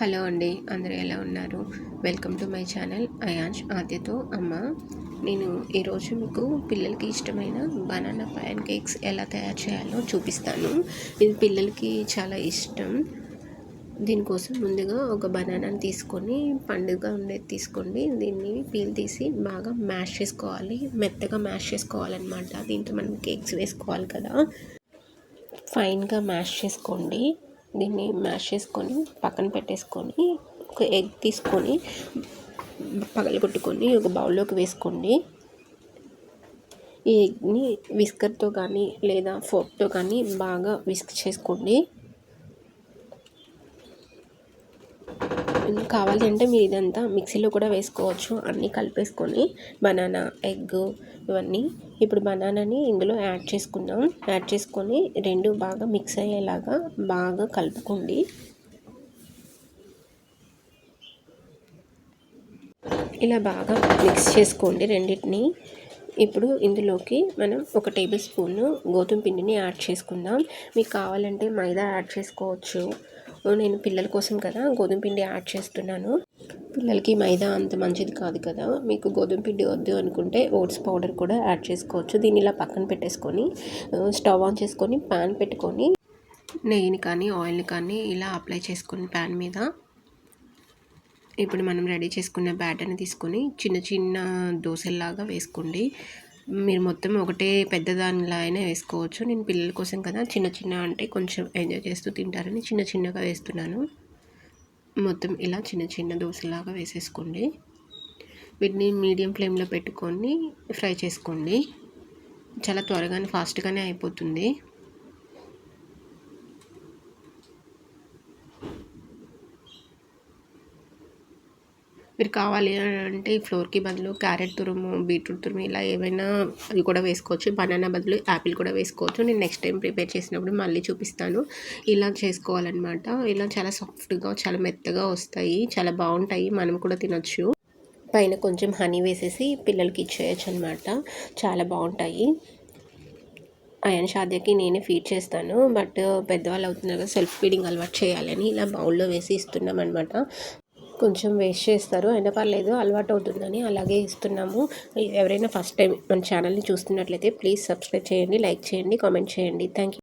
Hello అండి అందరూ ఎలా ఉన్నారు? Welcome to my channel. Ayansh ఆద్యతో అమ్మ. నేను ఈరోజు మీకు పిల్లలకి ఇష్టమైన బనానా ప్యాన్ కేక్స్ ఎలా తయారు చేయాలో చూపిస్తాను. ఇది పిల్లలకి చాలా ఇష్టం. దీనికోసం ముందుగా ఒక బనానాని తీసుకొని పండుగ ఉండేది తీసుకోండి. దీన్ని పీల్ తీసి బాగా మ్యాష్ చేసుకోవాలి. మెత్తగా మ్యాష్ చేసుకోవాలన్నమాట. దీంతో మనం కేక్స్ వేసుకోవాలి కదా. ఫైన్గా మ్యాష్ చేసుకోండి. దీన్ని మ్యాష్ చేసుకొని పక్కన పెట్టేసుకొని ఒక ఎగ్ తీసుకొని పగలగొట్టుకొని ఒక బౌల్లోకి వేసుకోండి. ఈ ఎగ్ని విస్కర్తో కానీ లేదా ఫోక్తో కానీ బాగా విస్క్ చేసుకోండి. కావాలి అంటే మీరు ఇదంతా మిక్సీలో కూడా వేసుకోవచ్చు. అన్నీ కలిపేసుకొని బనానా ఎగ్ ఇవన్నీ. ఇప్పుడు బనానాని ఇందులో యాడ్ చేసుకుందాం. యాడ్ చేసుకొని రెండు బాగా మిక్స్ అయ్యేలాగా బాగా కలుపుకోండి. ఇలా బాగా మిక్స్ చేసుకోండి రెండింటిని. ఇప్పుడు ఇందులోకి మనం ఒక టేబుల్ స్పూన్ గోధుమ పిండిని యాడ్ చేసుకుందాం. మీకు కావాలంటే మైదా యాడ్ చేసుకోవచ్చు. నేను పిల్లల కోసం కదా గోధుమ పిండి యాడ్ చేస్తున్నాను. పిల్లలకి మైదా అంత మంచిది కాదు కదా. మీకు గోధుమ పిండి వద్దు అనుకుంటే ఓట్స్ పౌడర్ కూడా యాడ్ చేసుకోవచ్చు. దీన్ని ఇలా పక్కన పెట్టేసుకొని స్టవ్ ఆన్ చేసుకొని ప్యాన్ పెట్టుకొని నెయ్యిని కానీ ఆయిల్ని కానీ ఇలా అప్లై చేసుకుని ప్యాన్ మీద ఇప్పుడు మనం రెడీ చేసుకున్న బ్యాటర్ని తీసుకొని చిన్న చిన్న దోశల్లాగా వేసుకోండి. మీరు మొత్తం ఒకటే పెద్దదానిలా అయినా వేసుకోవచ్చు. నేను పిల్లల కోసం కదా చిన్న చిన్న అంటే కొంచెం ఎంజాయ్ చేస్తూ తింటారని చిన్న చిన్నగా వేస్తున్నాను. మొత్తం ఇలా చిన్న చిన్న దోశలాగా వేసేసుకోండి. వీటిని మీడియం ఫ్లేమ్లో పెట్టుకొని ఫ్రై చేసుకోండి. చాలా త్వరగానే ఫాస్ట్గానే అయిపోతుంది. మీరు కావాలి అంటే ఫ్లోర్కి బదులు క్యారెట్ తురుము బీట్రూట్ తురుము ఇలా ఏమైనా అవి కూడా వేసుకోవచ్చు. బనానా బదులు యాపిల్ కూడా వేసుకోవచ్చు. నేను నెక్స్ట్ టైం ప్రిపేర్ చేసినప్పుడు మళ్ళీ చూపిస్తాను. ఇలా చేసుకోవాలన్నమాట. ఇలా చాలా సాఫ్ట్గా చాలా మెత్తగా వస్తాయి. చాలా బాగుంటాయి. మనం కూడా తినొచ్చు. పైన కొంచెం హనీ వేసేసి పిల్లలకి ఇచ్చేయచ్చు అనమాట చాలా బాగుంటాయి. అయాన్ షాద్యకి నేనే ఫీడ్ చేస్తాను. బట్ పెద్దవాళ్ళు అవుతున్నారు సెల్ఫ్ ఫీడింగ్ అలవాటు చేయాలని ఇలా బౌల్లో వేసి ఇస్తున్నాం అనమాట కొంచెం వేస్ట్ చేస్తారు. అయినా పర్లేదు అలవాటు అవుతుందని అలాగే ఇస్తున్నాము. ఎవరైనా ఫస్ట్ టైం మన ఛానల్ని చూస్తున్నట్లయితే ప్లీజ్ సబ్స్క్రైబ్ చేయండి లైక్ చేయండి కామెంట్ చేయండి. Thank you